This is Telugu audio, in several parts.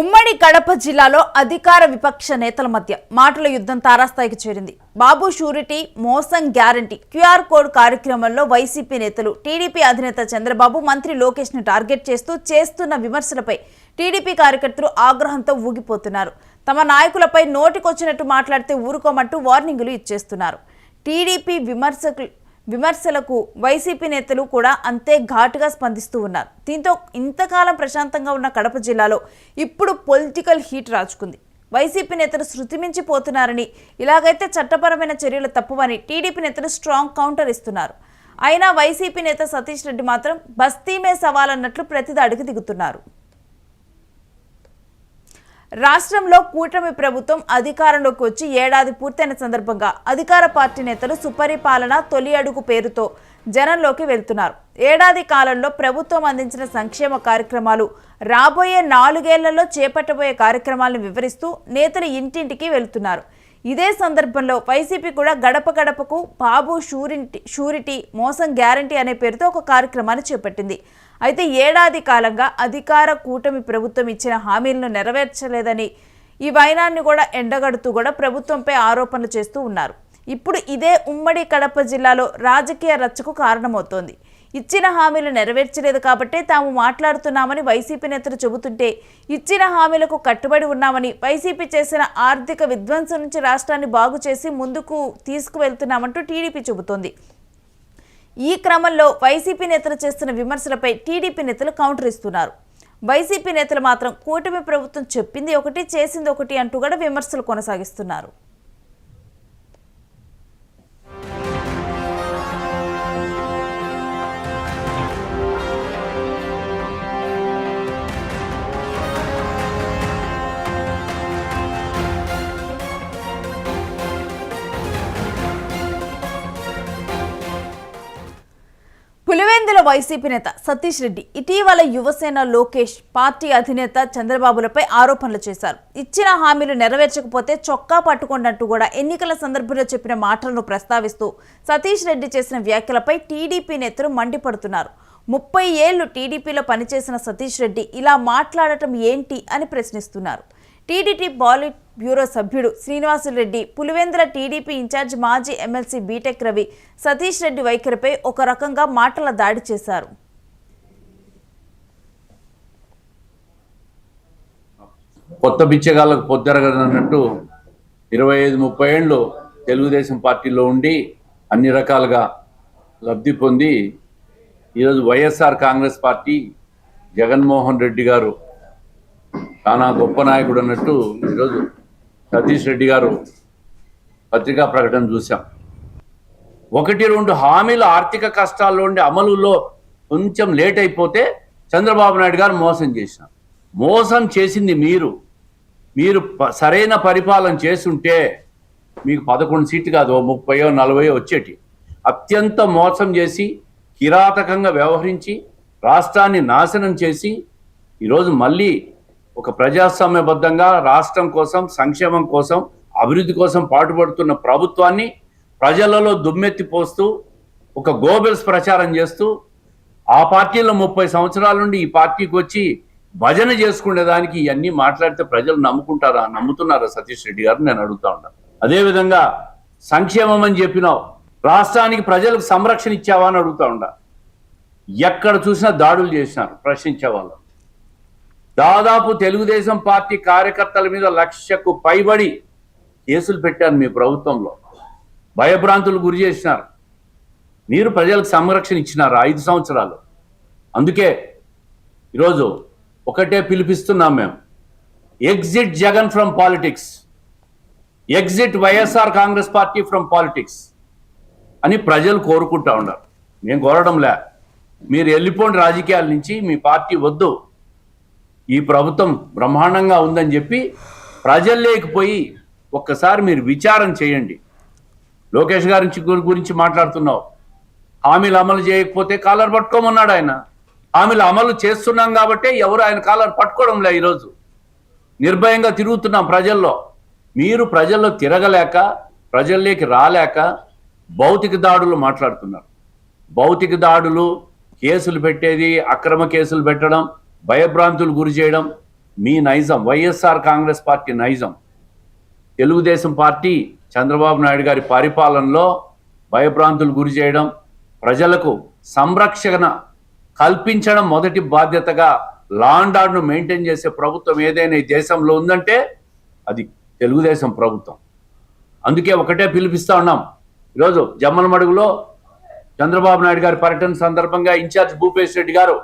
ఉమ్మడి కడప జిల్లాలో అధికార విపక్ష నేతల మధ్య మాటల యుద్ధం తారాస్థాయికి చేరింది. బాబు షూరిటీ మోసం గ్యారంటీ క్యూఆర్ కోడ్ కార్యక్రమంలో వైసీపీ నేతలు టీడీపీ అధినేత చంద్రబాబు మంత్రి లోకేష్ను టార్గెట్ చేస్తూ చేస్తున్న విమర్శలపై టీడీపీ కార్యకర్తలు ఆగ్రహంతో ఊగిపోతున్నారు. తమ నాయకులపై నోటికొచ్చినట్టు మాట్లాడితే ఊరుకోమంటూ వార్నింగులు ఇచ్చేస్తున్నారు. టీడీపీ విమర్శకులు విమర్శలకు వైసీపీ నేతలు కూడా అంతే ఘాటుగా స్పందిస్తూ ఉన్నారు. దీంతో ఇంతకాలం ప్రశాంతంగా ఉన్న కడప జిల్లాలో ఇప్పుడు పొలిటికల్ హీట్ రాజుకుంది. వైసీపీ నేతలు శృతిమించిపోతున్నారని ఇలాగైతే చట్టపరమైన చర్యలు తప్పువని టీడీపీ నేతలు స్ట్రాంగ్ కౌంటర్ ఇస్తున్నారు. అయినా వైసీపీ నేత సతీష్ రెడ్డి మాత్రం బస్తీమే సవాల్ అన్నట్లు ప్రతిదాడికి దిగుతున్నారు. రాష్ట్రంలో కూటమి ప్రభుత్వం అధికారంలోకి వచ్చి ఏడాది పూర్తయిన సందర్భంగా అధికార పార్టీ నేతలు సుపరిపాలన తొలి అడుగు పేరుతో జనంలోకి వెళ్తున్నారు. ఏడాది కాలంలో ప్రభుత్వం అందించిన సంక్షేమ కార్యక్రమాలు రాబోయే నాలుగేళ్ళలో చేపట్టబోయే కార్యక్రమాలను వివరిస్తూ నేతలు ఇంటింటికి వెళ్తున్నారు. ఇదే సందర్భంలో వైసీపీ కూడా గడప గడపకు బాబు షూరిటీ షూరిటీ మోసం గ్యారంటీ అనే పేరుతో ఒక కార్యక్రమాన్ని చేపట్టింది. అయితే ఏడాది కాలంగా అధికార కూటమి ప్రభుత్వం ఇచ్చిన హామీలను నెరవేర్చలేదని ఈ వైనాన్ని కూడా ఎండగడుతూ కూడా ప్రభుత్వంపై ఆరోపణలు చేస్తూ ఉన్నారు. ఇప్పుడు ఇదే ఉమ్మడి కడప జిల్లాలో రాజకీయ రచ్చకు కారణమవుతోంది. ఇచ్చిన హామీలు నెరవేర్చలేదు కాబట్టే తాము మాట్లాడుతున్నామని వైసీపీ నేతలు చెబుతుంటే ఇచ్చిన హామీలకు కట్టుబడి ఉన్నామని వైసీపీ చేసిన ఆర్థిక విధ్వంసం నుంచి రాష్ట్రాన్ని బాగు చేసి ముందుకు తీసుకువెళ్తున్నామంటూ టీడీపీ చెబుతోంది. ఈ క్రమంలో వైసీపీ నేతలు చేస్తున్న విమర్శలపై టీడీపీ నేతలు కౌంటర్ ఇస్తున్నారు. వైసీపీ నేతలు మాత్రం కూటమి ప్రభుత్వం చెప్పింది ఒకటి చేసింది ఒకటి అంటూ కూడా విమర్శలు కొనసాగిస్తున్నారు. పులివెందుల వైసీపీ నేత సతీష్ రెడ్డి ఇటీవల యువసేన లోకేష్ పార్టీ అధినేత చంద్రబాబులపై ఆరోపణలు చేశారు. ఇచ్చిన హామీలు నెరవేర్చకపోతే చొక్కా పట్టుకున్నట్టు కూడా ఎన్నికల సందర్భంలో చెప్పిన మాటలను ప్రస్తావిస్తూ సతీష్ రెడ్డి చేసిన వ్యాఖ్యలపై టీడీపీ నేతలు మండిపడుతున్నారు. ముప్పై ఏళ్ళు టీడీపీలో పనిచేసిన సతీష్ రెడ్డి ఇలా మాట్లాడటం ఏంటి అని ప్రశ్నిస్తున్నారు. టీడీపీ బాలిట్ బ్యూరో సభ్యుడు శ్రీనివాసులరెడ్డి పులివెందుల టీడీపీ ఇన్ఛార్జ్ మాజీ ఎమ్మెల్సీ బీటెక్ రవి సతీష్ రెడ్డి వైఖరిపై ఒక రకంగా మాటల దాడి చేశారు. కొత్త బిచ్చగాళ్ళకు పొద్దరగదన్నట్టు ఇరవై ఐదు ముప్పై ఏళ్ళు తెలుగుదేశం పార్టీలో ఉండి అన్ని రకాలుగా లబ్ధి పొంది ఈరోజు YSR Congress party Jaganmohan Reddy garu చాలా గొప్ప నాయకుడు అన్నట్టు ఈరోజు సతీష్ రెడ్డి గారు పత్రికా ప్రకటన చూసాం ఒకటి రెండు హామీలు ఆర్థిక కష్టాల్లో ఉండి అమలులో కొంచెం లేట్ అయిపోతే చంద్రబాబు నాయుడు గారు మోసం చేసిన మోసం చేసింది మీరు. మీరు ప- సరైన పరిపాలన చేస్తుంటే మీకు పదకొండు సీట్లు కాదు ఓ ముప్పయో నలభయో వచ్చేటి. అత్యంత మోసం చేసి కిరాతకంగా వ్యవహరించి రాష్ట్రాన్ని నాశనం చేసి ఈరోజు మళ్ళీ ఒక ప్రజాస్వామ్యబద్ధంగా రాష్ట్రం కోసం సంక్షేమం కోసం అభివృద్ధి కోసం పాటుపడుతున్న ప్రభుత్వాన్ని ప్రజలలో దుమ్మెత్తి పోస్తూ ఒక గోబెల్స్ ప్రచారం చేస్తూ ఆ పార్టీలో ముప్పై సంవత్సరాల నుండి ఈ పార్టీకి వచ్చి భజన చేసుకునే దానికి ఇవన్నీ మాట్లాడితే ప్రజలు నమ్ముకుంటారా? నమ్ముతున్నారా సతీష్ రెడ్డి గారు? నేను అడుగుతా ఉన్నాను అదేవిధంగా సంక్షేమం అని చెప్పినావు. రాష్ట్రానికి ప్రజలకు సంరక్షణ ఇచ్చావా అని అడుగుతా ఉండా ఎక్కడ చూసినా దాడులు చేసినారు. ప్రశ్నించే వాళ్ళు. దాదాపు తెలుగుదేశం పార్టీ కార్యకర్తల మీద లక్షకు పైబడి కేసులు పెట్టారు మీ ప్రభుత్వంలో. భయభ్రాంతులు గురి చేసినారు. మీరు ప్రజలకు సంరక్షణ ఇచ్చినారు ఐదు సంవత్సరాలు? అందుకే ఈరోజు ఒకటే పిలిపిస్తున్నాం మేము. Exit Jagan from politics exit YSR Congress party from politics అని ప్రజలు కోరుకుంటా ఉన్నారు. మేము కోరడం లే మీరు వెళ్ళిపోండి రాజకీయాల నుంచి మీ పార్టీ వద్దు. ఈ ప్రభుత్వం బ్రహ్మాండంగా ఉందని చెప్పి ప్రజల్లోకి పోయి ఒక్కసారి మీరు విచారం చేయండి. లోకేష్ గారి గురించి మాట్లాడుతున్నావు. హామీలు అమలు చేయకపోతే కాలర్ పట్టుకోమన్నాడు ఆయన. హామీలు అమలు చేస్తున్నాం కాబట్టి ఎవరు ఆయన కాలర్ పట్టుకోవడంలే ఈరోజు. నిర్భయంగా తిరుగుతున్నాం ప్రజల్లో. మీరు ప్రజల్లో తిరగలేక ప్రజల్లోకి రాలేక భౌతిక దాడులు మాట్లాడుతున్నారు. భౌతిక దాడులు కేసులు పెట్టేది అక్రమ కేసులు పెట్టడం భయభ్రాంతులు గురి చేయడం మీ నైజం వైఎస్ఆర్ కాంగ్రెస్ పార్టీ నైజం. తెలుగుదేశం పార్టీ చంద్రబాబు నాయుడు గారి పరిపాలనలో భయభ్రాంతులు గురి చేయడం ప్రజలకు సంరక్షణ కల్పించడం మొదటి బాధ్యతగా లా మెయింటైన్ చేసే ప్రభుత్వం ఏదైనా ఈ దేశంలో ఉందంటే అది తెలుగుదేశం ప్రభుత్వం. అందుకే ఒకటే పిలిపిస్తా ఉన్నాం. ఈరోజు జమ్మలమడుగులో చంద్రబాబు నాయుడు గారి పర్యటన సందర్భంగా ఇన్ఛార్జ్ భూపేష్ రెడ్డి గారు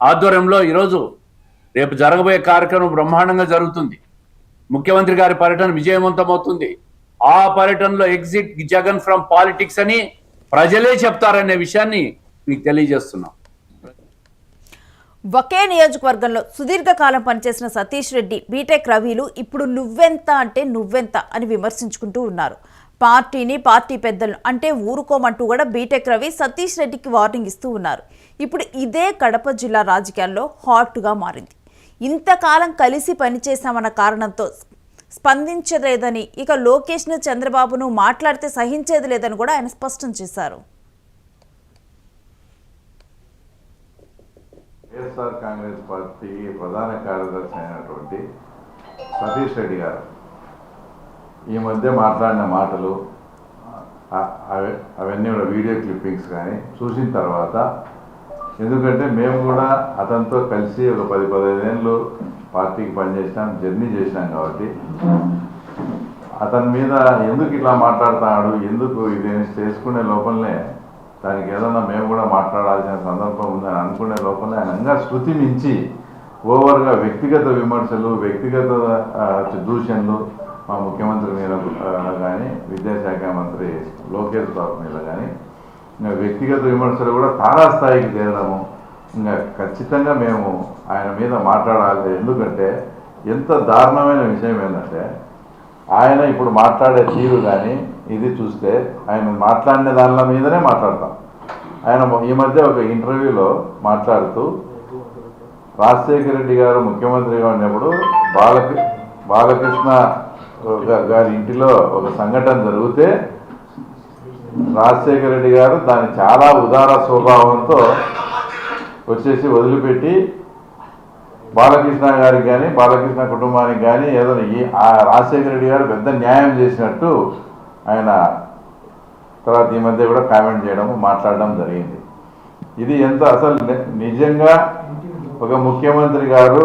ఆధ్వర్యంలో ఈరోజు రేపు జరగబోయే కార్యక్రమం బ్రహ్మాండంగా జరుగుతుంది. ముఖ్యమంత్రి గారి పర్యటన విజయవంతం అవుతుంది ఆ పర్యటనలో ఎగ్జిట్ జగన్ ఫ్రమ్ పాలిటిక్స్ అని ప్రజలే చెప్తారనే విషయాన్ని మీకు తెలియజేస్తున్నాం. ఒకే నియోజకవర్గంలో సుదీర్ఘకాలం పనిచేసిన సతీష్ రెడ్డి బీటెక్ రవిలు ఇప్పుడు నువ్వెంత అంటే నువ్వెంత అని విమర్శించుకుంటూ ఉన్నారు. పార్టీని పార్టీ పెద్దలను అంటే ఊరుకోమంటూ కూడా బీటెక్ రవి సతీష్ రెడ్డికి వార్నింగ్ ఇస్తూ ఉన్నారు. ఇప్పుడు ఇదే కడప జిల్లా రాజకీయాల్లో హాట్గా మారింది. ఇంతకాలం కలిసి పనిచేశామన్న కారణంతో స్పందించలేదని ఇక లోకేష్ను చంద్రబాబును మాట్లాడితే సహించేది లేదని కూడా ఆయన స్పష్టం చేశారు. వైఎస్ఆర్ కాంగ్రెస్ పార్టీ ప్రధాన కార్యదర్శి అయినటువంటి సతీష్ రెడ్డి గారు ఈ మధ్య మాట్లాడిన మాటలు అవన్నీ కూడా వీడియో క్లిప్పింగ్స్ కానీ చూసిన తర్వాత ఎందుకంటే మేము కూడా అతనితో కలిసి ఒక పది పదిహేనేళ్ళు పార్టీకి పనిచేసినాం జర్నీ చేసినాం కాబట్టి. అతని మీద ఎందుకు ఇట్లా మాట్లాడుతున్నాడు ఎందుకు ఇది చేసుకునే లోపలనే దానికి ఏదన్నా మేము కూడా మాట్లాడాల్సిన సందర్భం ఉందని అనుకునే లోపలనే ఆయన ఇంకా శృతి మించి ఓవర్గా వ్యక్తిగత విమర్శలు వ్యక్తిగత దూషణలు మా ముఖ్యమంత్రి మీద కానీ విద్యాశాఖ మంత్రి లోకేష్ బాబు మీద కానీ ఇంకా వ్యక్తిగత విమర్శలు కూడా తారాస్థాయికి చేరడము ఇంకా ఖచ్చితంగా మేము ఆయన మీద మాట్లాడాలి. ఎందుకంటే ఎంత దారుణమైన విషయం ఏంటంటే ఆయన ఇప్పుడు మాట్లాడే తీరు కానీ ఇది చూస్తే ఆయన మాట్లాడిన దానిల మీదనే మాట్లాడతాం. ఆయన ఈ మధ్య ఒక ఇంటర్వ్యూలో మాట్లాడుతూ రాజశేఖర రెడ్డి గారు ముఖ్యమంత్రిగా ఉన్నప్పుడు బాలకృ బాలకృష్ణ గారి ఇంటిలో ఒక సంఘటన జరిగితే రాజశేఖర రెడ్డి గారు దాన్ని చాలా ఉదార స్వభావంతో వచ్చేసి వదిలిపెట్టి బాలకృష్ణ గారికి కానీ బాలకృష్ణ కుటుంబానికి కానీ ఏదో ఈ ఆ రాజశేఖర రెడ్డి గారు పెద్ద న్యాయం చేసినట్టు ఆయన తర్వాత ఈ మధ్య కూడా కామెంట్ చేయడం మాట్లాడడం జరిగింది. ఇది ఎంత అసలు నిజంగా ఒక ముఖ్యమంత్రి గారు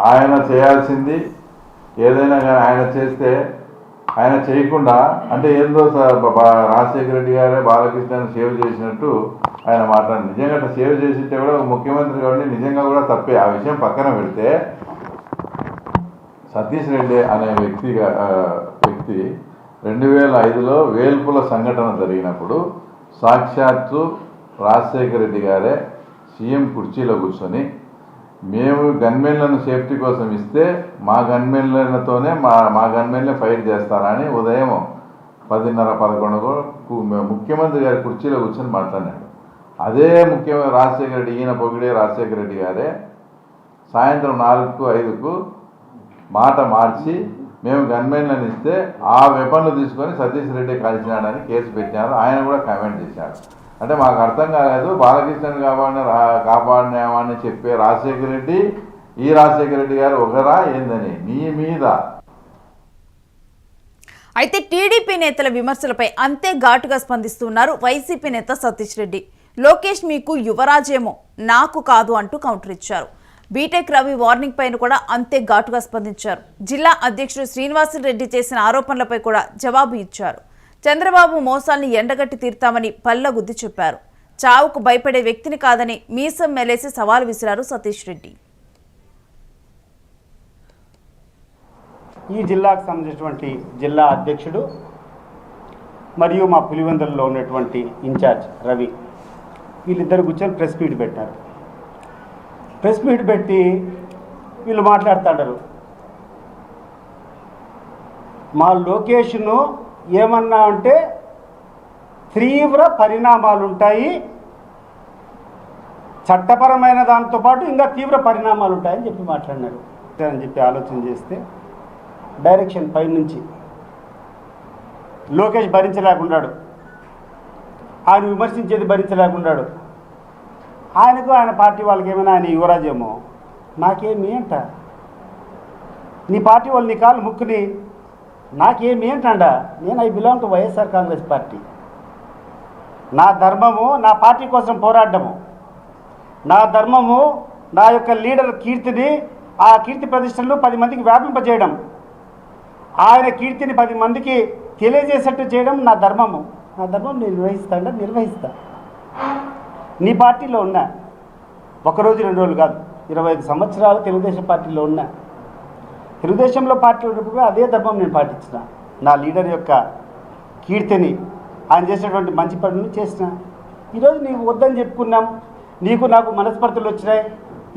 ఆయన చేయాల్సింది ఏదైనా కానీ ఆయన చేస్తే ఆయన చేయకుండా అంటే ఏందో రాజశేఖర రెడ్డి గారే బాలకృష్ణని సేవ్ చేసినట్టు ఆయన మాట్లాడి. నిజంగా అట్లా సేవ్ చేసింటే కూడా ముఖ్యమంత్రి కాబట్టి నిజంగా కూడా తప్పే. ఆ విషయం పక్కన పెడితే సతీష్ రెడ్డి అనే వ్యక్తి వ్యక్తి రెండు వేల ఐదులో వేల్పుల సంఘటన జరిగినప్పుడు సాక్షాత్తు రాజశేఖర రెడ్డి గారే సీఎం కుర్చీలో కూర్చొని మేము గన్మెన్లను సేఫ్టీ కోసం ఇస్తే మా గన్మెన్లతోనే మా మా గన్మెన్లే ఫైట్ చేస్తారని ఉదయం పదిన్నర పదకొండు ముఖ్యమంత్రి గారి కుర్చీలో కూర్చొని మాట్లాడినాడు. అదే ముఖ్యమైన రాజశేఖర రెడ్డి ఈయన పొగిడే రాజశేఖర రెడ్డి గారే సాయంత్రం నాలుగుకు ఐదుకు మాట మార్చి మేము గన్మెన్లను ఇస్తే ఆ వెపన్లు తీసుకొని సతీష్ రెడ్డి కాల్చినాడని కేసు పెట్టినారు. ఆయన కూడా కామెంట్ చేశాడు అంటే మాకు అర్థం కాలేదు. బాలకృష్ణని కాపాడిన కాపాడినామని చెప్పే రాజశేఖర రెడ్డి ఈ రాజశేఖర రెడ్డి గారు ఒకరా ఏందని? నీ మీద. అయితే టీడీపీ నేతల విమర్శలపై అంతే ఘాటుగా స్పందిస్తున్నారు వైసీపీ నేత సతీష్ రెడ్డి. లోకేష్ మీకు యువరాజేమో నాకు కాదు అంటూ కౌంటర్ ఇచ్చారు. బీటెక్ రవి వార్నింగ్ పైన కూడా అంతే ఘాటుగా స్పందించారు. జిల్లా అధ్యక్షుడు శ్రీనివాసరెడ్డి చేసిన ఆరోపణలపై కూడా జవాబు ఇచ్చారు. చంద్రబాబు మోసాల్ని ఎండగట్టి తీర్తామని పల్లగుద్ది చెప్పారు. చావుకు భయపడే వ్యక్తిని కాదని మీసం మెలేసి సవాల్ విసిరారు సతీష్ రెడ్డి. ఈ జిల్లాకు సంబంధించినటువంటి జిల్లా అధ్యక్షుడు మరియు మా పులివెందులలో ఉన్నటువంటి ఇన్ఛార్జ్ రవి వీళ్ళిద్దరు కూర్చొని ప్రెస్ మీట్ పెట్టారు. ప్రెస్ మీట్ పెట్టి వీళ్ళు మాట్లాడుతాడారు. మా లొకేషను ఏమన్నా అంటే తీవ్ర పరిణామాలు ఉంటాయి చట్టపరమైన దాంతో పాటు ఇంకా తీవ్ర పరిణామాలు ఉంటాయని చెప్పి మాట్లాడినారు. అని చెప్పి ఆలోచన చేస్తే డైరెక్షన్ పైనుంచి లోకేష్ భరించలేకున్నాడు ఆయన విమర్శించేది భరించలేకున్నాడు ఆయనకు ఆయన పార్టీ వాళ్ళకి ఏమైనా ఆయన యువరాజేమో? నాకేమి అంట. నీ పార్టీ వాళ్ళు నీ కాళ్ళు ముక్కుని నాకేమేంటండా నేను I belong to YSR Congress party. నా ధర్మము నా పార్టీ కోసం పోరాడము నా ధర్మము నా యొక్క లీడర్ కీర్తిని ఆ కీర్తి ప్రతిష్టలు పది మందికి వ్యాపింపజేయడం. ఆయన కీర్తిని పది మందికి తెలియజేసేట్టు చేయడం నా ధర్మము. నా ధర్మం నేను నిర్వహిస్తాడా? నిర్వహిస్తా. నీ పార్టీలో ఉన్నా. ఒకరోజు రెండు రోజులు కాదు. ఇరవై ఐదు సంవత్సరాలు తెలుగుదేశం పార్టీలో ఉన్నా. తెలుగుదేశంలో పార్టీ అదే ధర్మం నేను పాటించిన. నా లీడర్ యొక్క కీర్తిని ఆయన చేసినటువంటి మంచి పనులు చేసిన. ఈరోజు నీకు వద్దని చెప్పుకున్నాం. నీకు నాకు మనస్పర్ధలు వచ్చినాయి.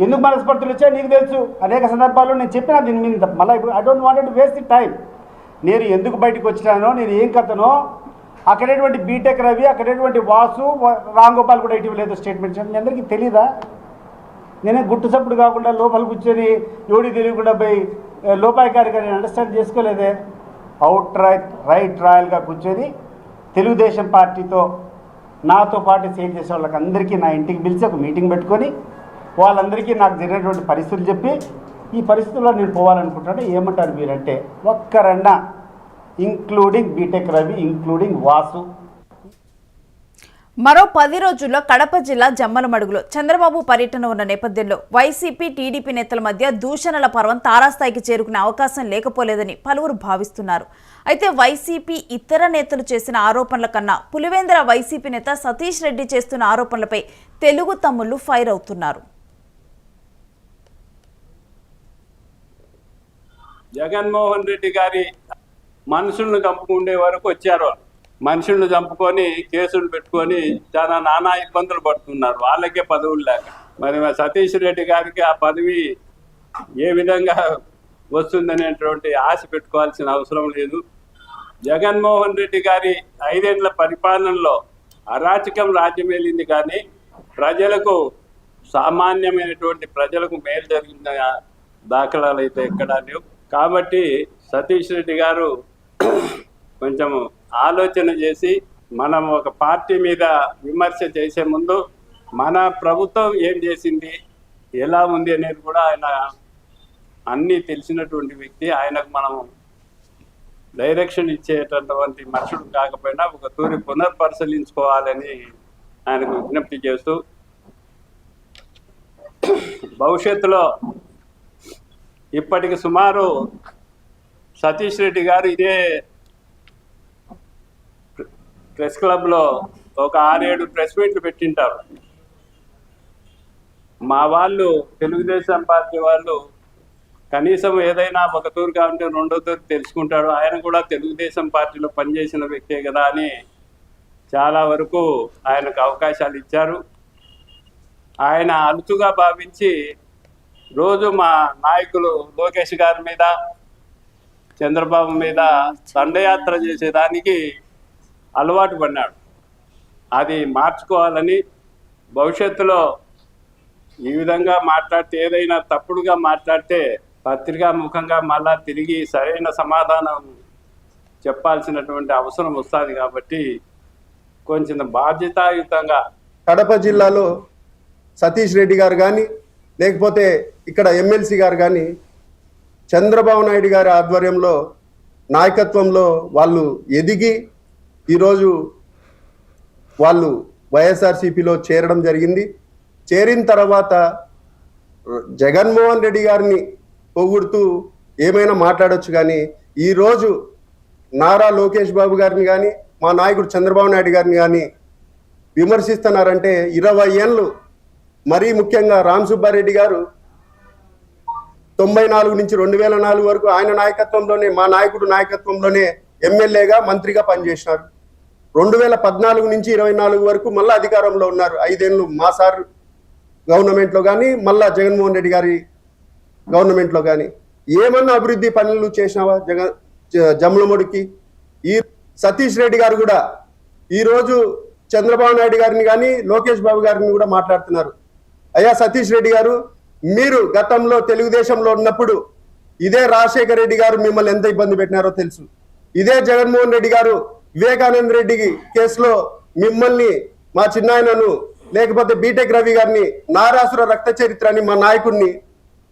ఎందుకు మనస్పర్ధలు వచ్చాయి? నీకు తెలుసు. అనేక సందర్భాల్లో నేను చెప్పిన దీని మీద. మళ్ళీ ఇప్పుడు I don't wanted waste the time నేను ఎందుకు బయటకు వచ్చినానో నేను ఏం కథనో అక్కడేటువంటి బీటెక్ రవి అక్కడేటువంటి వాసు రాంగోపాల్ కూడా ఇటీవల ఏదో స్టేట్మెంట్ ఇచ్చాడు మీ అందరికీ తెలీదా? నేనే గుట్టు సప్పుడు కాకుండా లోపల కూర్చొని ఎవడి తెలియకుండా పోయి లోపాయికారిగా నేను అండర్స్టాండ్ చేసుకోలేదే. అవుట్ రైట్ రైట్ రాయల్గా కూర్చొని తెలుగుదేశం పార్టీతో నాతో పాటు సేల్ చేసే వాళ్ళకి అందరికీ నా ఇంటికి పిలిచి ఒక మీటింగ్ పెట్టుకొని వాళ్ళందరికీ నాకు జరిగినటువంటి పరిస్థితులు చెప్పి ఈ పరిస్థితుల్లో నేను పోవాలనుకుంటాను ఏమంటారు మీరంటే ఒక్కరన్నా including BTech Ravi including Vasu మరో పది రోజుల్లో కడప జిల్లా జమ్మలమడుగులో చంద్రబాబు పర్యటన ఉన్న నేపథ్యంలో వైసీపీ టీడీపీ నేతల మధ్య దూషణల పర్వం తారాస్థాయికి చేరుకునే అవకాశం లేకపోలేదని పలువురు భావిస్తున్నారు. అయితే వైసీపీ ఇతర నేతలు చేసిన ఆరోపణల కన్నా పులివేంద్ర వైసీపీ నేత సతీష్ రెడ్డి చేస్తున్న ఆరోపణలపై తెలుగు తమ్ముళ్ళు ఫైర్ అవుతున్నారు. జగన్మోహన్ రెడ్డి గారి మనుషులను చంపుకుండే వరకు వచ్చారు మనుషులను చంపుకొని కేసులు పెట్టుకొని చాలా నానా ఇబ్బందులు పడుతున్నారు. వాళ్ళకే పదవులు లేక. మరి సతీష్ రెడ్డి గారికి ఆ పదవి ఏ విధంగా వస్తుందనేటువంటి ఆశ పెట్టుకోవాల్సిన అవసరం లేదు. జగన్మోహన్ రెడ్డి గారి ఐదేళ్ళ పరిపాలనలో అరాచకం రాజ్యమేలింది కానీ ప్రజలకు సామాన్యమైనటువంటి ప్రజలకు మేలు జరిగిన దాఖలాలు అయితే ఎక్కడా లేవు. కాబట్టి సతీష్ రెడ్డి గారు కొంచెము ఆలోచన చేసి మనం ఒక పార్టీ మీద విమర్శ చేసే ముందు మన ప్రభుత్వం ఏం చేసింది ఎలా ఉంది అనేది కూడా ఆయన అన్నీ తెలిసినటువంటి వ్యక్తి ఆయనకు మనం డైరెక్షన్ ఇచ్చేటటువంటి మనుషుడు కాకపోయినా ఒక తూరి పునర్పరిశీలించుకోవాలని ఆయనకు విజ్ఞప్తి చేస్తూ భవిష్యత్తులో ఇప్పటికి సుమారు సతీష్ రెడ్డి గారు ఇదే ప్రెస్ క్లబ్లో ఒక ఆరేడు ప్రెస్ మీట్లు పెట్టింటారు. మా వాళ్ళు తెలుగుదేశం పార్టీ వాళ్ళు కనీసం ఏదైనా ఒక తూరు కావాలంటే రెండో తూరు తెలుసుకుంటాడు. ఆయన కూడా తెలుగుదేశం పార్టీలో పనిచేసిన వ్యక్తే కదా అని చాలా వరకు ఆయనకు అవకాశాలు ఇచ్చారు. ఆయన అరుచుగా భావించి రోజు మా నాయకులు లోకేష్ గారి మీద చంద్రబాబు మీద దండయాత్ర చేసేదానికి అలవాటు పడినాడు. అది మార్చుకోవాలని భవిష్యత్తులో ఈ విధంగా మాట్లాడితే ఏదైనా తప్పుడుగా మాట్లాడితే పత్రికా ముఖంగా మళ్ళా తిరిగి సరైన సమాధానం చెప్పాల్సినటువంటి అవసరం వస్తుంది కాబట్టి కొంచెం బాధ్యతాయుతంగా కడప జిల్లాలో సతీష్ రెడ్డి గారు కానీ లేకపోతే ఇక్కడ ఎమ్మెల్సీ గారు కానీ చంద్రబాబు నాయుడు గారి ఆధ్వర్యంలో నాయకత్వంలో వాళ్ళు ఎదిగి ఈరోజు వాళ్ళు వైఎస్ఆర్సీపీలో చేరడం జరిగింది. చేరిన తర్వాత జగన్మోహన్ రెడ్డి గారిని పొగుడుతూ ఏమైనా మాట్లాడొచ్చు కానీ ఈరోజు నారా లోకేష్ బాబు గారిని కానీ మా నాయకుడు చంద్రబాబు నాయుడు గారిని కానీ విమర్శిస్తున్నారంటే ఇరవై ఏళ్ళు మరీ ముఖ్యంగా రామ్ సుబ్బారెడ్డి గారు తొంభై నాలుగు నుంచి రెండు వేల నాలుగు వరకు ఆయన నాయకత్వంలోనే మా నాయకుడు నాయకత్వంలోనే ఎమ్మెల్యేగా మంత్రిగా పనిచేసినారు. రెండు వేల పద్నాలుగు నుంచి ఇరవై నాలుగు వరకు మళ్ళా అధికారంలో ఉన్నారు. ఐదేళ్ళు మా సార్ గవర్నమెంట్లో కానీ మళ్ళా జగన్మోహన్ రెడ్డి గారి గవర్నమెంట్లో కానీ ఏమన్నా అభివృద్ధి పనులు చేసినావా జగన్ జ- జమ్లముడికి ఈ సతీష్ రెడ్డి గారు కూడా ఈరోజు చంద్రబాబు నాయుడు గారిని కానీ లోకేష్ బాబు గారిని కూడా మాట్లాడుతున్నారు. అయ్యా సతీష్ రెడ్డి గారు మీరు గతంలో తెలుగుదేశంలో ఉన్నప్పుడు ఇదే రాజశేఖర రెడ్డి గారు మిమ్మల్ని ఎంత ఇబ్బంది పెట్టినారో తెలుసు. ఇదే జగన్మోహన్ రెడ్డి గారు వివేకానంద రెడ్డికి కేసులో మిమ్మల్ని మా చిన్నాయనను లేకపోతే బీటెక్ రవి గారిని నారాసుర రక్త చరిత్ర అని మా నాయకుడిని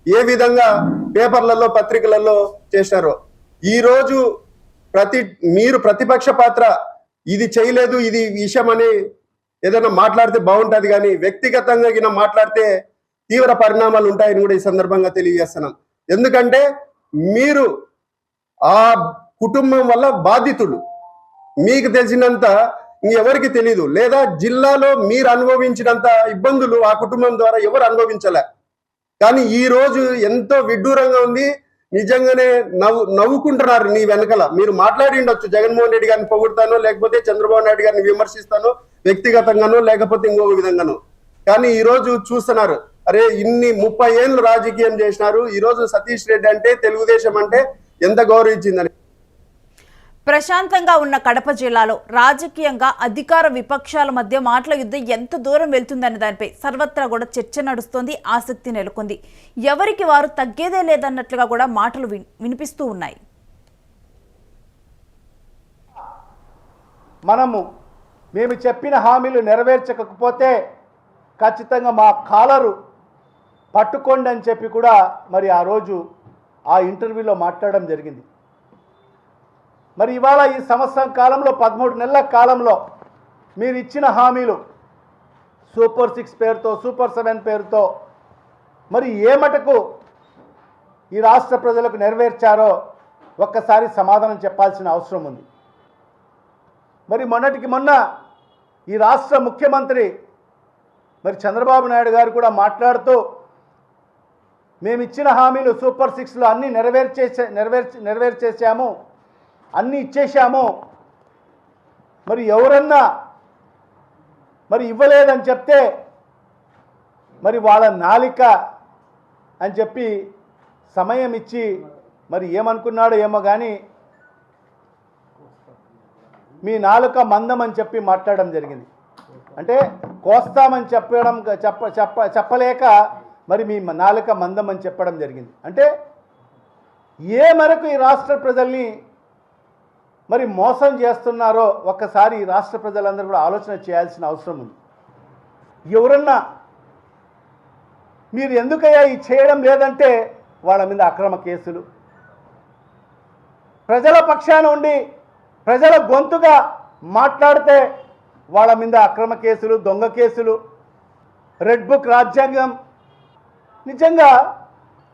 ఏ విధంగా పేపర్లలో పత్రికలలో చేశారో. ఈరోజు ప్రతి మీరు ప్రతిపక్ష పాత్ర ఇది చేయలేదు ఇది విషయం అని ఏదైనా మాట్లాడితే బాగుంటుంది కానీ వ్యక్తిగతంగా గిన మాట్లాడితే తీవ్ర పరిణామాలు ఉంటాయని కూడా ఈ సందర్భంగా తెలియజేస్తున్నాం. ఎందుకంటే మీరు ఆ కుటుంబం వల్ల బాధితులు. మీకు తెలిసినంత ఎవరికి తెలియదు లేదా జిల్లాలో మీరు అనుభవించినంత ఇబ్బందులు ఆ కుటుంబం ద్వారా ఎవరు అనుభవించలే. కానీ ఈ రోజు ఎంతో విడ్డూరంగా ఉంది. నిజంగానే నవ్వు నవ్వుకుంటున్నారు నీ వెనకల. మీరు మాట్లాడి ఉండొచ్చు. జగన్మోహన్ రెడ్డి గారిని పొగుడతానో లేకపోతే చంద్రబాబు నాయుడు గారిని విమర్శిస్తానో వ్యక్తిగతంగానో లేకపోతే ఇంకొక విధంగానో. కానీ ఈ రోజు చూస్తున్నారు. అరే ఇన్ని ముప్పై ఏళ్ళు రాజకీయం చేసినారు. ఈ రోజు సతీష్ రెడ్డి అంటే తెలుగుదేశం అంటే ఎంత గౌరవించిందని. ప్రశాంతంగా ఉన్న కడప జిల్లాలో రాజకీయంగా అధికార విపక్షాల మధ్య మాటల యుద్ధం ఎంత దూరం వెళ్తుందనే దానిపై సర్వత్రా కూడా చర్చ నడుస్తోంది ఆసక్తి నెలకొంది. ఎవరికి వారు తగ్గేదే లేదన్నట్లుగా కూడా మాటలు వినిపిస్తూ ఉన్నాయి. మనము మేము చెప్పిన హామీలు నెరవేర్చకపోతే ఖచ్చితంగా మా కాలరు పట్టుకోండి అని చెప్పి కూడా మరి ఆ రోజు ఆ ఇంటర్వ్యూలో మాట్లాడడం జరిగింది. మరి ఇవాళ ఈ సంవత్సరం కాలంలో పదమూడు నెలల కాలంలో మీరు ఇచ్చిన హామీలు సూపర్ సిక్స్ పేరుతో సూపర్ సెవెన్ పేరుతో మరి ఏ మటుకు ఈ రాష్ట్ర ప్రజలకు నెరవేర్చారో ఒక్కసారి సమాధానం చెప్పాల్సిన అవసరం ఉంది. మరి మొన్నటికి మొన్న ఈ రాష్ట్ర ముఖ్యమంత్రి మరి చంద్రబాబు నాయుడు గారు కూడా మాట్లాడుతూ మేము ఇచ్చిన హామీలు సూపర్ సిక్స్లో అన్నీ నెరవేర్చేసే నెరవేర్చి నెరవేర్చేసాము అన్నీ ఇచ్చేసాము మరి ఎవరన్నా మరి ఇవ్వలేదని చెప్తే మరి వాళ్ళ నాలిక అని చెప్పి సమయం ఇచ్చి మరి ఏమనుకున్నాడో ఏమో కానీ మీ నాలుక మందం అని చెప్పి మాట్లాడడం జరిగింది. అంటే కోస్తామని చెప్పడం చెప్ప చెప్ప చెప్పలేక మరి మీ నాలుక మందం అని చెప్పడం జరిగింది. అంటే ఏ మేరకు ఈ రాష్ట్ర ప్రజల్ని మరి మోసం చేస్తున్నారో ఒక్కసారి రాష్ట్ర ప్రజలందరూ కూడా ఆలోచన చేయాల్సిన అవసరం ఉంది. ఎవరన్నా మీరు ఎందుకయ్యా ఇది చేయడం లేదంటే వాళ్ళ మీద అక్రమ కేసులు. ప్రజల పక్షాన ఉండి ప్రజల గొంతుగా మాట్లాడితే వాళ్ళ మీద అక్రమ కేసులు దొంగ కేసులు రెడ్ బుక్ రాజ్యాంగం. నిజంగా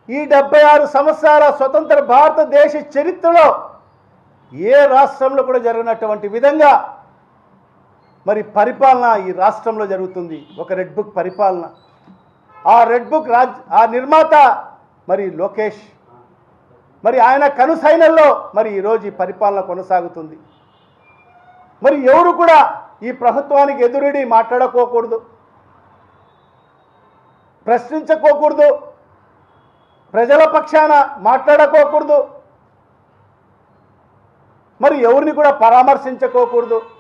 ఈ డెబ్బై ఆరు సంవత్సరాల స్వతంత్ర భారతదేశ చరిత్రలో ఏ రాష్ట్రంలో కూడా జరిగినటువంటి విధంగా మరి పరిపాలన ఈ రాష్ట్రంలో జరుగుతుంది. ఒక రెడ్ బుక్ పరిపాలన. ఆ రెడ్ బుక్ రాజ్ ఆ నిర్మాత మరి లోకేష్. మరి ఆయన కనుసైనల్లో మరి ఈరోజు ఈ పరిపాలన కొనసాగుతుంది. మరి ఎవరు కూడా ఈ ప్రభుత్వానికి ఎదురుడి మాట్లాడుకోకూడదు. ప్రశ్నించుకోకూడదు. ప్రజల పక్షాన మాట్లాడుకోకూడదు. మరి ఎవరిని కూడా పరామర్శించుకోకూడదు.